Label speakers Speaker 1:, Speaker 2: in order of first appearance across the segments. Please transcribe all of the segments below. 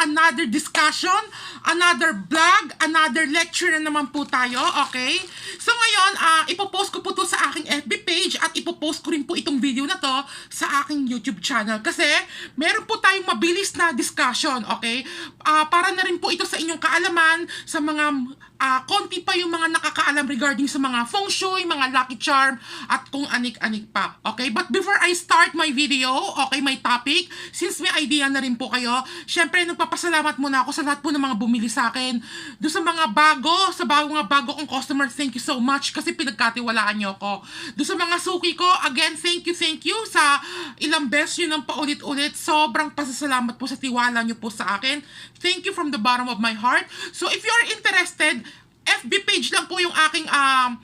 Speaker 1: another discussion, another vlog, another lecture na naman po tayo, okay? So ngayon, ah ipopost ko po to sa aking FB page at ipopost ko rin po itong video na to sa aking YouTube channel kasi meron po tayong mabilis na discussion, okay? Ah para na rin po ito sa inyong kaalaman, sa mga ah konti pa yung mga nakakaalam regarding sa mga feng shui, mga lucky charm, at kung anik-anik pa. Okay? But before I start my video, okay, my topic, since may idea na rin po kayo, syempre nagpapasalamat muna ako sa lahat po ng mga bumili sa akin. Doon sa mga bago, sa bago nga bago kong customer, thank you so much kasi pinagkatiwalaan niyo ako. Doon sa mga suki ko, again, thank you, thank you sa ilang beses yun ng paulit-ulit. Sobrang pasasalamat po sa tiwala niyo po sa akin. Thank you from the bottom of my heart. So if you're interested, FB page lang po yung aking um,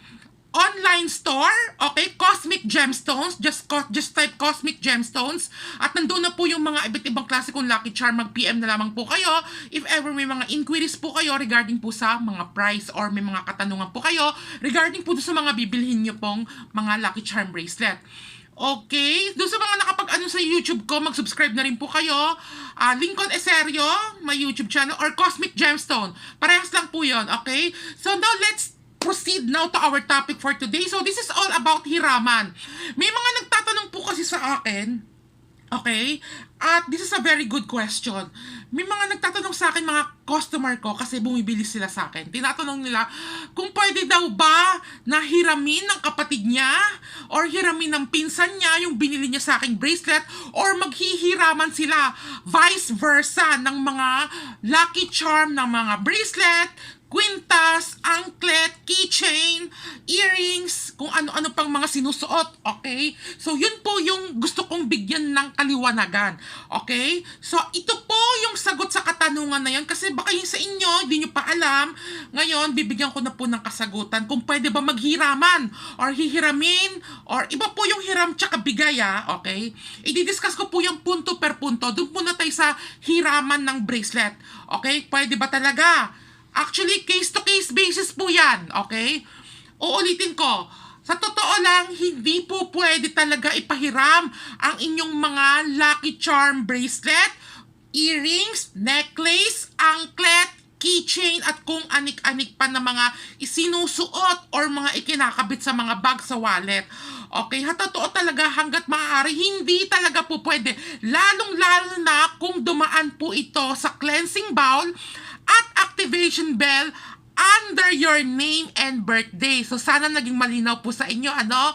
Speaker 1: online store, okay? Cosmic Gemstones. Just, just type Cosmic Gemstones. At nandun na po yung mga iba't ibang klase kong Lucky Charm. Mag-PM na lamang po kayo. If ever may mga inquiries po kayo regarding po sa mga price or may mga katanungan po kayo regarding po sa mga bibilhin nyo pong mga Lucky Charm bracelet. Okay? Doon sa mga nakapag-ano sa YouTube ko, mag-subscribe na rin po kayo. Ah, Lincoln Eserio, my YouTube channel, or Cosmic Gemstone. Parehas lang po yon okay? So now, let's proceed now to our topic for today. So this is all about hiraman. May mga nagtatanong po kasi sa akin, Okay? At this is a very good question. May mga nagtatanong sa akin, mga customer ko, kasi bumibili sila sa akin. Tinatanong nila, kung pwede daw ba na hiramin ng kapatid niya or hiramin ng pinsan niya yung binili niya sa aking bracelet or maghihiraman sila vice versa ng mga lucky charm ng mga bracelet, kwintas, anklet, keychain, earrings, kung ano-ano pang mga sinusuot, okay? So, yun po yung gusto kong bigyan ng kaliwanagan, okay? So, ito po yung sagot sa katanungan na yan kasi baka yung sa inyo, hindi nyo pa alam. Ngayon, bibigyan ko na po ng kasagutan kung pwede ba maghiraman or hihiramin or iba po yung hiram tsaka bigay, ah, okay? I-discuss ko po yung punto per punto. Doon po na tayo sa hiraman ng bracelet, okay? Pwede ba talaga? Actually, case-to-case basis po yan, okay? Uulitin ko, sa totoo lang, hindi po pwede talaga ipahiram ang inyong mga Lucky Charm bracelet, earrings, necklace, anklet, keychain at kung anik-anik pa na mga isinusuot or mga ikinakabit sa mga bag sa wallet. Okay, ha, totoo talaga hanggat maaari, hindi talaga po pwede. Lalong-lalo na kung dumaan po ito sa cleansing bowl at activation bell under your name and birthday. So sana naging malinaw po sa inyo, ano?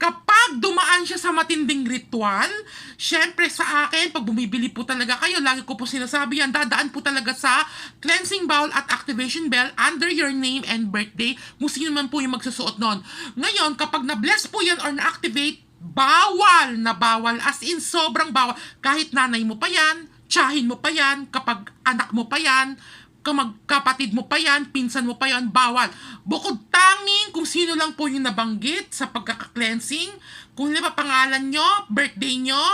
Speaker 1: Kapag dumaan siya sa matinding ritual, syempre sa akin, pag bumibili po talaga kayo, lagi ko po sinasabi yan, dadaan po talaga sa cleansing bowl at activation bell under your name and birthday, kung sino man po yung magsusuot nun. Ngayon, kapag na-bless po yan or na-activate, bawal na bawal, as in sobrang bawal. Kahit nanay mo pa yan, tsahin mo pa yan, kapag anak mo pa yan, kamag kapatid mo pa yan, pinsan mo pa yan, bawal. Bukod tanging kung sino lang po yung nabanggit sa pagkaka-cleansing, kung di ba pangalan nyo, birthday nyo,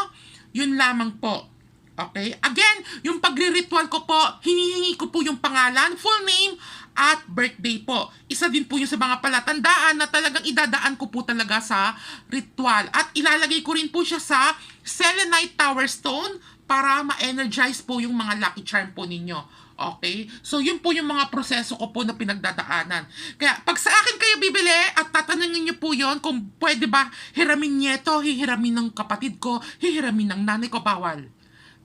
Speaker 1: yun lamang po. Okay? Again, yung pagre-ritual ko po, hinihingi ko po yung pangalan, full name, at birthday po. Isa din po yung sa mga palatandaan na talagang idadaan ko po talaga sa ritual. At ilalagay ko rin po siya sa selenite tower stone para ma-energize po yung mga lucky charm po ninyo. Okay? So, yun po yung mga proseso ko po na pinagdadaanan. Kaya, pag sa akin kayo bibili at tatanungin niyo po yon kung pwede ba hiramin niya ito, hihiramin ng kapatid ko, hihiramin ng nanay ko, bawal.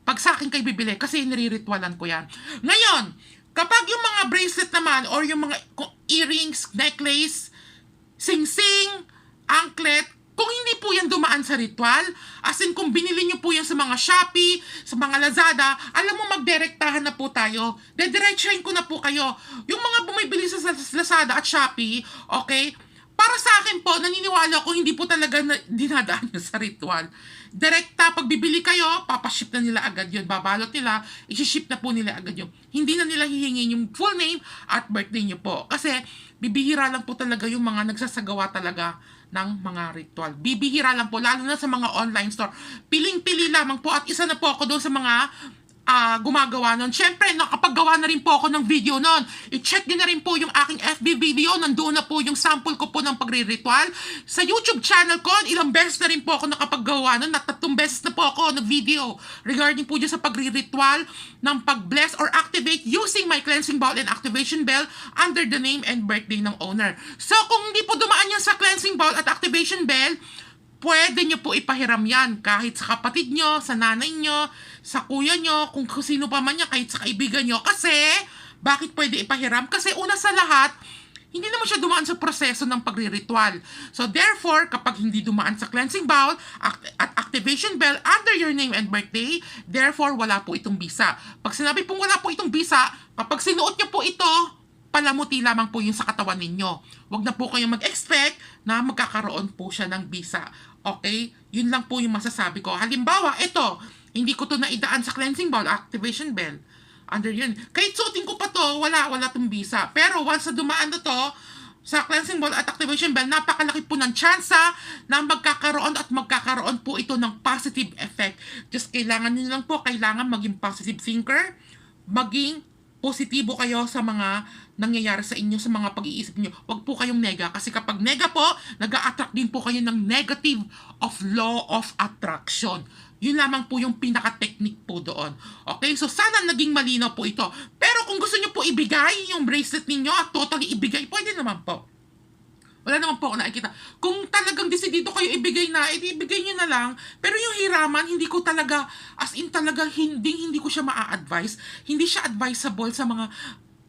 Speaker 1: Pag sa akin kayo bibili, kasi nire-ritualan ko yan. Ngayon, kapag yung mga bracelet naman or yung mga earrings, necklace, sing-sing, anklet, kung hindi po yan dumaan sa ritual, as in kung binili nyo po yan sa mga Shopee, sa mga Lazada, alam mo magdirektahan na po tayo. Dediretsahin ko na po kayo. Yung mga bumibili sa Lazada at Shopee, okay, para sa akin po, naniniwala ko hindi po talaga na, dinadaan yun sa ritual. Direkta, pag bibili kayo, papaship na nila agad yun. Babalot nila, isi-ship na po nila agad yun. Hindi na nila hihingin yung full name at birthday nyo po. Kasi, bibihira lang po talaga yung mga nagsasagawa talaga ng mga ritual. Bibihira lang po, lalo na sa mga online store. Piling-pili lamang po at isa na po ako doon sa mga ah, gumagawa nun. Siyempre, nakapaggawa na rin po ako ng video nun. I-check nyo na rin po yung aking FB video. Nandoon na po yung sample ko po ng pagre-ritual. Sa YouTube channel ko, ilang beses na rin po ako nakapaggawa nun. Natatlong beses na po ako ng video regarding po dyan sa pagre-ritual ng pag-bless or activate using my cleansing bowl and activation bell under the name and birthday ng owner. So, kung hindi po dumaan yan sa cleansing bowl at activation bell, pwede nyo po ipahiram yan kahit sa kapatid nyo, sa nanay nyo, sa kuya nyo, kung sino pa man yan, kahit sa kaibigan nyo. Kasi, bakit pwede ipahiram? Kasi una sa lahat, hindi naman siya dumaan sa proseso ng pagriritual. So therefore, kapag hindi dumaan sa cleansing bowl act- at activation bell under your name and birthday, therefore wala po itong bisa. Pag sinabi pong wala po itong bisa, kapag sinuot niyo po ito, palamuti lamang po yung sa katawan ninyo. Huwag na po kayong mag-expect na magkakaroon po siya ng bisa. Okay? Yun lang po yung masasabi ko. Halimbawa, ito, hindi ko to naidaan sa cleansing bowl, activation bell. Under yun. Kahit suotin ko pa to, wala, wala tong bisa. Pero once na dumaan na to, sa cleansing ball at activation bell, napakalaki po ng tsansa na magkakaroon at magkakaroon po ito ng positive effect. Just kailangan nyo lang po, kailangan maging positive thinker, maging positibo kayo sa mga nangyayari sa inyo, sa mga pag-iisip niyo. Huwag po kayong nega kasi kapag nega po, nag attract din po kayo ng negative of law of attraction. Yun lamang po yung pinaka-technique po doon. Okay? So, sana naging malinaw po ito. Pero kung gusto niyo po ibigay yung bracelet ninyo at totally ibigay, pwede naman po. Wala naman po ako nakikita. Kung talagang desidido kayo ibigay na, edi ibigay nyo na lang. Pero yung hiraman, hindi ko talaga, as in talaga, hindi, hindi ko siya maa-advise. Hindi siya advisable sa mga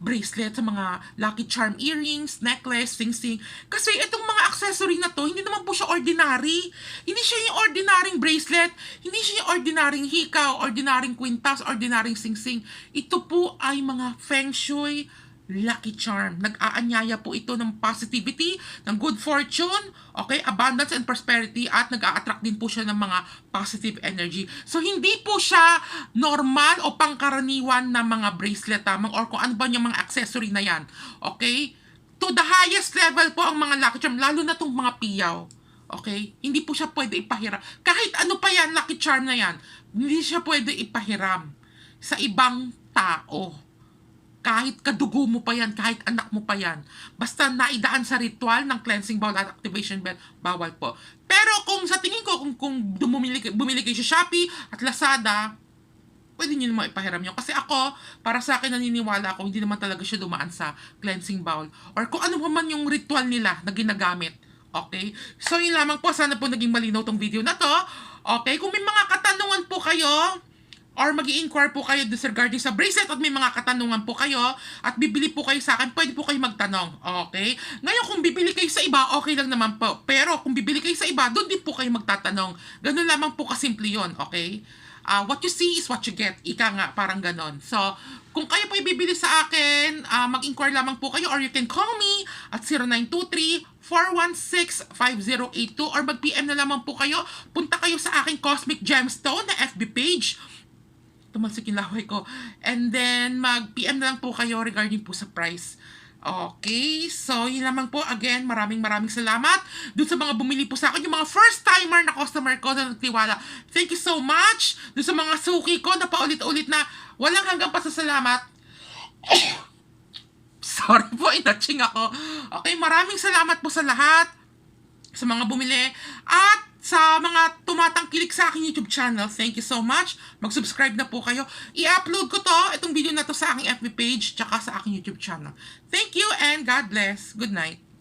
Speaker 1: bracelet, sa mga lucky charm earrings, necklace, sing-sing. Kasi itong mga accessory na to, hindi naman po siya ordinary. Hindi siya yung ordinaryong bracelet, hindi siya yung ordinaryong hikaw, ordinaryong quintas, ordinaryong sing-sing. Ito po ay mga feng shui, lucky charm. Nag-aanyaya po ito ng positivity, ng good fortune, okay, abundance and prosperity at nag-a-attract din po siya ng mga positive energy. So hindi po siya normal o pangkaraniwan na mga bracelet tamang or kung ano ba yung mga accessory na yan. Okay? To the highest level po ang mga lucky charm, lalo na tong mga piyaw. Okay? Hindi po siya pwede ipahiram. Kahit ano pa yan, lucky charm na yan, hindi siya pwede ipahiram sa ibang tao kahit kadugo mo pa yan, kahit anak mo pa yan. Basta naidaan sa ritual ng cleansing bowl at activation bell, bawal po. Pero kung sa tingin ko, kung, kung bumili, bumili kayo sa Shopee at Lazada, pwede nyo naman ipahiram nyo. Kasi ako, para sa akin naniniwala ako, hindi naman talaga siya dumaan sa cleansing bowl. Or kung ano man yung ritual nila na ginagamit. Okay? So yun lamang po. Sana po naging malinaw tong video na to. Okay? Kung may mga katanungan po kayo, or mag inquire po kayo this regarding sa bracelet at may mga katanungan po kayo at bibili po kayo sa akin, pwede po kayo magtanong. Okay? Ngayon, kung bibili kayo sa iba, okay lang naman po. Pero kung bibili kayo sa iba, doon din po kayo magtatanong. Ganun lamang po kasimple yun. Okay? Uh, what you see is what you get. Ika nga, parang ganon. So, kung kayo po ibibili sa akin, uh, mag-inquire lamang po kayo or you can call me at 0923 416-5082 or mag-PM na lamang po kayo. Punta kayo sa aking Cosmic Gemstone na FB page tumalsik yung laway ko. And then, mag-PM na lang po kayo regarding po sa price. Okay, so yun lamang po. Again, maraming maraming salamat dun sa mga bumili po sa akin. Yung mga first timer na customer ko na nagtiwala. Thank you so much. Dun sa mga suki ko na paulit-ulit na walang hanggang pasasalamat. Sorry po, inatching ako. Okay, maraming salamat po sa lahat. Sa mga bumili. At sa mga tumatangkilik sa aking YouTube channel, thank you so much. Mag-subscribe na po kayo. I-upload ko to, itong video na to sa aking FB page, tsaka sa aking YouTube channel. Thank you and God bless. Good night.